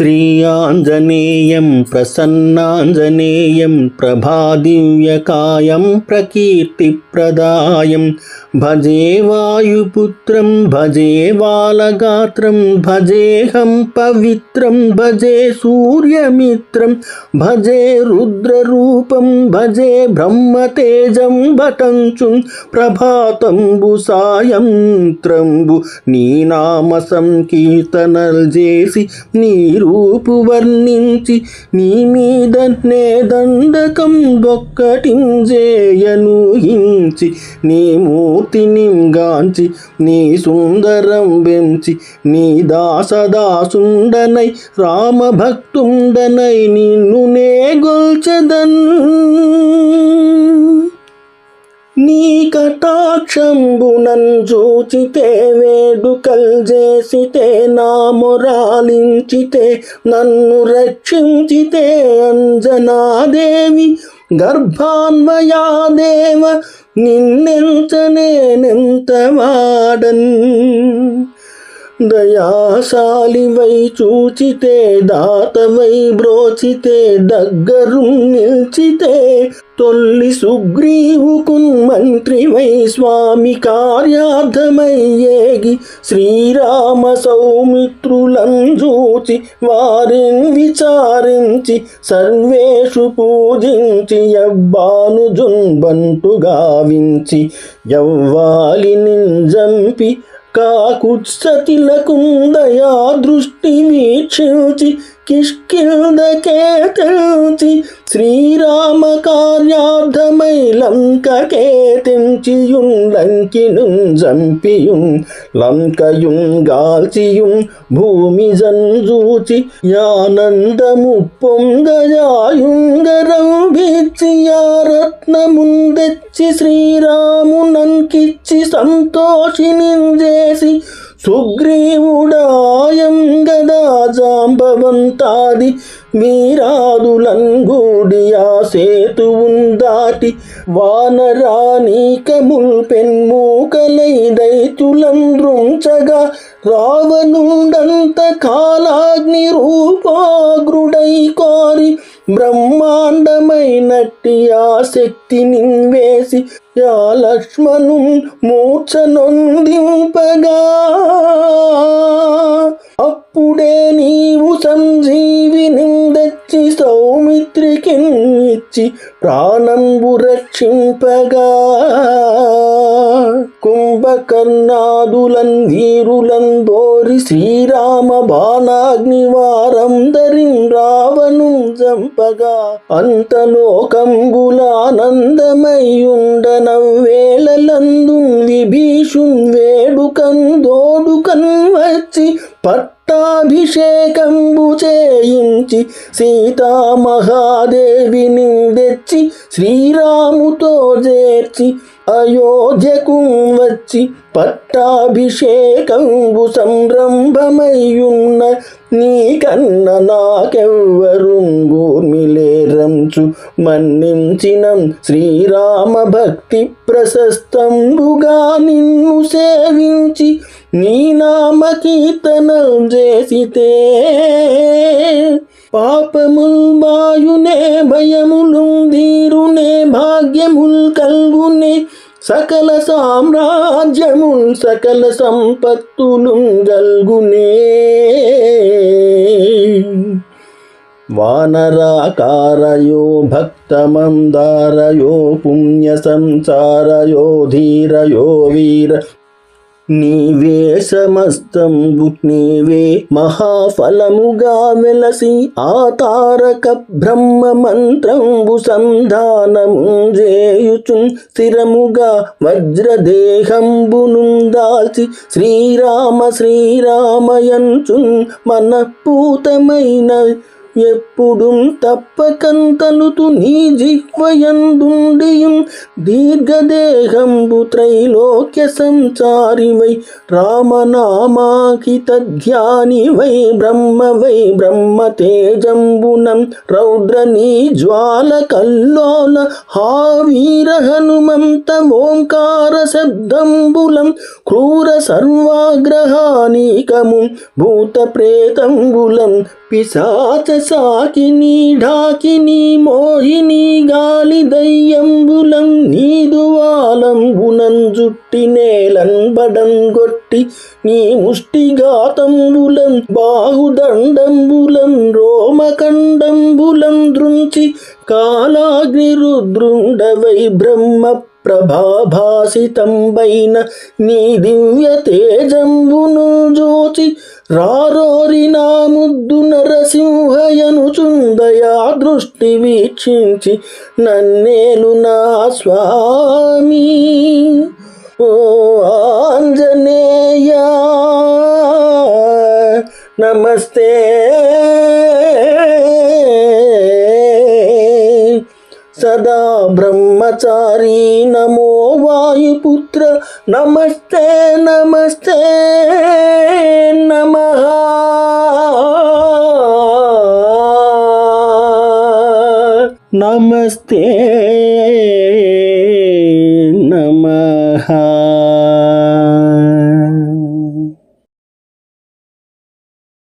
శ్రీయాంజనేయం ప్రసన్నాంజనేయం ప్రభాదివ్యకాయం ప్రకీర్తిప్రదాయం భజే వాయుపుత్రం భజే బాలగాత్రం భజేహం పవిత్రం భజే సూర్యమిత్రం భజే రుద్రరూపం భజే బ్రహ్మతేజం భటంచుం ప్రభాతంబు సాయంత్రంబు నీ నామ సంకీర్తనల్ నీరు రూపు వర్ణించి నీ మీద నే దండకం బొక్కటింజేయను హించి నీ మూర్తిని గాంచి నీ సుందరం వెంచి నీ దాసదాసుండనై రామభక్తుండనై నిన్ను నే గొల్చదన్. నీ కటాక్షంబునన్ చూచితే వేడుకల్ చేసితే నా మొరాలించితే నన్ను రక్షించితే అంజనాదేవి గర్భాన్వయాదేవ నిన్నెంత నేనెంత వాడన్? దయాశాలివై చూచితే దాతవై బ్రోచితే దగ్గరు నిల్చితే తొల్లి సుగ్రీవుకున్ మంత్రివై స్వామి కార్యార్థమయ్యేగి శ్రీరామ సౌమిత్రులం చూచి వారిని విచారించి సర్వేషు పూజించి యవ్వాను బంటు గావించి యవ్వాలిని జంపి కాకుత్సతిలకుందయా దృష్టి వీక్షించి కిష్కిందకే తెంచి శ్రీరామ కార్యార్థమై లంకకే తెంచియుం లంకినుం జంపియుం లంకయుం గాల్చియుం భూమి జంజూచి యానందము పొంగయాయుంగరం బిచ్చి యా రత్నముందెచ్చి కిచ్చి సంతోషినింజేసి సుగ్రీవుడాయం గదా జాంబవంతాది వీరాదులంగూడియా సేతువున్ దాటి వానరానీకముల్ పెన్మూకలై దైతులంద్రుంచగా రావణుండంత కాలాగ్ని రూపాగ్రుడై బ్రహ్మాండమైనట్టి ఆ శక్తిని వేసి యా లక్ష్మణు మూర్ఛనొందింపగా. అప్పుడే నీవు సంజీవిని దచ్చి సౌమిత్రికి వచ్చి ప్రాణంబు రక్షింపగా. కుంభకర్ణాదులన్ శ్రీరామ బాణాగ్నివారం వారం రావణు జంపగా. అంతలోకంబులానందమయ్యుండనవేళలందు విభీషున్ వేడుకన్ దోడుకన్ వచ్చి అభిషేకంబు చేయించి సీతామహాదేవిని తెచ్చి శ్రీరాముతో చేర్చి అయోధ్యకు వచ్చి పట్టాభిషేకంబు సంరంభమయ్యున్న నీకన్న నాకెవ్వరు మన్నించు మన్నించిన శ్రీరామ భక్తి ప్రశస్తంబుగా నిన్ను సేవించి నీ నామ కీర్తనం చేసితే పాపముల్ బాయునే భయములు ధీరునే భాగ్యముల్ కల్గునే సకల సామ్రాజ్యముల్ సకల సంపత్తులు గల్గునే వానరాకారయో భక్తమందారయో పుణ్య సంసారయో ధీరయో వీర. నీవే సమస్తంబు నీవే మహాఫలముగా వెలసి ఆ తారక బ్రహ్మ మంత్రంబు సంధానము చేయుచున్ స్థిరముగా వజ్రదేహంబును దాల్చి శ్రీరామ శ్రీరామయంచున్ మనపూతమైన ఎప్పుడు తప్పకంతలుతు నీ జిహ్వయందుండియం దీర్ఘదేహంబు త్రైలోక్య సంచారివై రామనామాకిత ధ్యానివై బ్రహ్మవై బ్రహ్మ తేజంబునం రౌద్ర నీ జ్వాల కల్లోల హావీర హనుమంత ఓంకార శబ్దంబులం క్రూర సర్వాగ్రహానీకము భూత ప్రేతంబులం పిశాచ సాకిని ఢాకిని మోహిని గాలి దయ్యంబులం నీదువాలంబునం జుట్టి నేలం బడం గొట్టి నీ ముష్టిఘాతంబులం బాహుదండంబులం రోమకండంబులం దృంచి కాలాగ్ని రుద్రుండవై బ్రహ్మ ప్రభాభాసితంబైన నీ దివ్య తేజంబును జోచి రారోరి నా ముద్దు నరసింహయను చుందయా దృష్టి వీక్షించి నన్నేలు నా స్వామి. ఓ ఆంజనేయ నమస్తే. సదా బ్రహ్మ బ్రహ్మచారి నమో వాయుపుత్ర నమస్తే నమస్తే నమ. నమస్తే నమ.